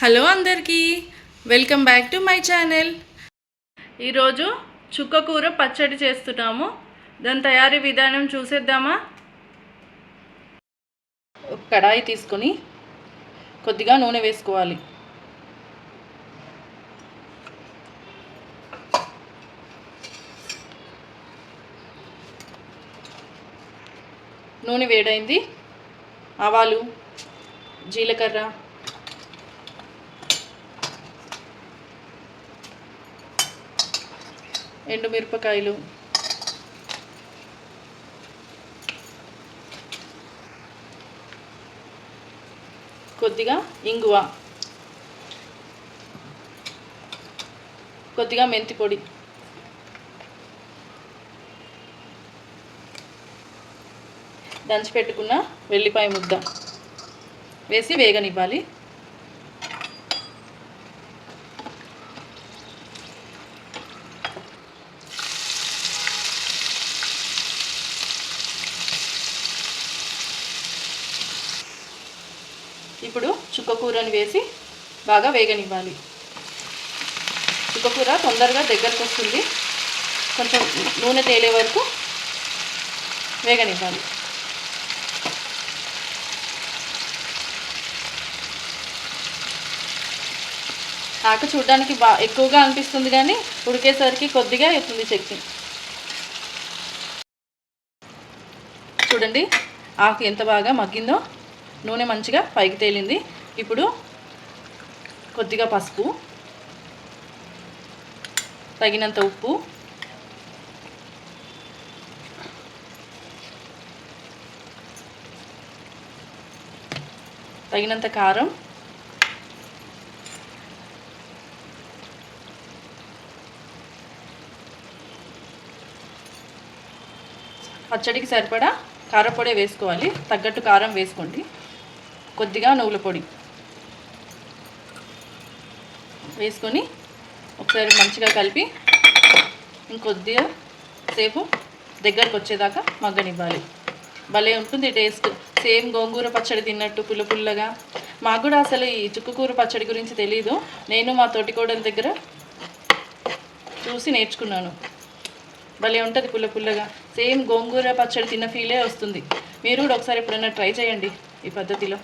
Hello అందరికీ welcome back to my channel. ఈరోజు చుక్క కూర పచ్చడి చేస్తున్నాము. దాని తయారీ విధానం చూసేద్దామా? ఒక కడాయి తీసుకొని కొద్దిగా నూనె వేసుకోవాలి. నూనె వేడైంది. ఆవాలు జీలకర్ర ఎండుమిరపకాయలు. కొద్దిగా ఇంగువ. కొద్దిగా మెంతి పొడి. దంచి పెట్టుకున్న వెల్లిపాయ ముద్ద. వేసి వేగనివ్వాలి. ఇప్పుడు చుక్కకూరను వేసి బాగా వేగనివ్వాలి. చుక్కకూర తొందరగా దగ్గరకు వస్తుంది. కొంచెం నూనె తేలే వరకు వేగనివ్వాలి. ఆక చూడడానికి బా ఎక్కువగా అనిపిస్తుంది కానీ ఉడికేసరికి కొద్దిగా అవుతుంది చట్నీ చూడండి ఆకు ఎంత బాగా మగ్గిందో. నూనె మంచిగా పైకి తేలింది. ఇప్పుడు కొద్దిగా పసుపు తగినంత ఉప్పు తగినంత కారం పచ్చడికి సరిపడా కారపొడి వేసుకోవాలి. తగ్గట్టు కారం వేసుకోండి. కొద్దిగా నువ్వుల పొడి వేసుకొని ఒకసారి మంచిగా కలిపి ఇంకొద్దిగా సేపు దగ్గరకు వచ్చేదాకా మగ్గనివ్వాలి. భలే ఉంటుంది టేస్ట్. సేమ్ గోంగూర పచ్చడి తిన్నట్టు పుల్ల పుల్లగా. మాకు కూడా అసలు ఈ చుక్కుకూర పచ్చడి గురించి తెలీదు. నేను మా తోటికోడల దగ్గర చూసి నేర్చుకున్నాను. భలే ఉంటుంది పుల్ల పుల్లగా. సేమ్ గోంగూర పచ్చడి తిన్న ఫీలే వస్తుంది. మీరు కూడా ఒకసారి ఎప్పుడైనా ట్రై చేయండి. ఈ పద్ధతిలో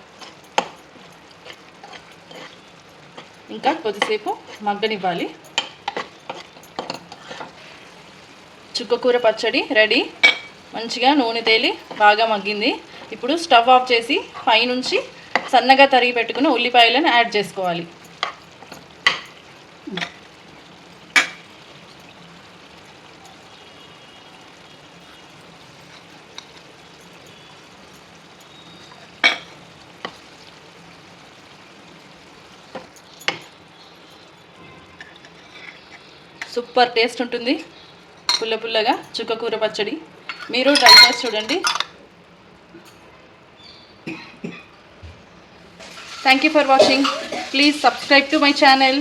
ఇంకా కొద్దిసేపు మగ్గనివ్వాలి. చుక్కకూర పచ్చడి రెడీ. మంచిగా నూనె తేలి బాగా మగ్గింది. ఇప్పుడు స్టవ్ ఆఫ్ చేసి పైనుంచి సన్నగా తరిగి పెట్టుకుని ఉల్లిపాయలను యాడ్ చేసుకోవాలి. సూపర్ టేస్ట్ ఉంటుంది. పుల్ల పుల్లగా చుక్కకూర పచ్చడి. మీరు ట్రై చేసి చూడండి. Thank you for watching please subscribe to my channel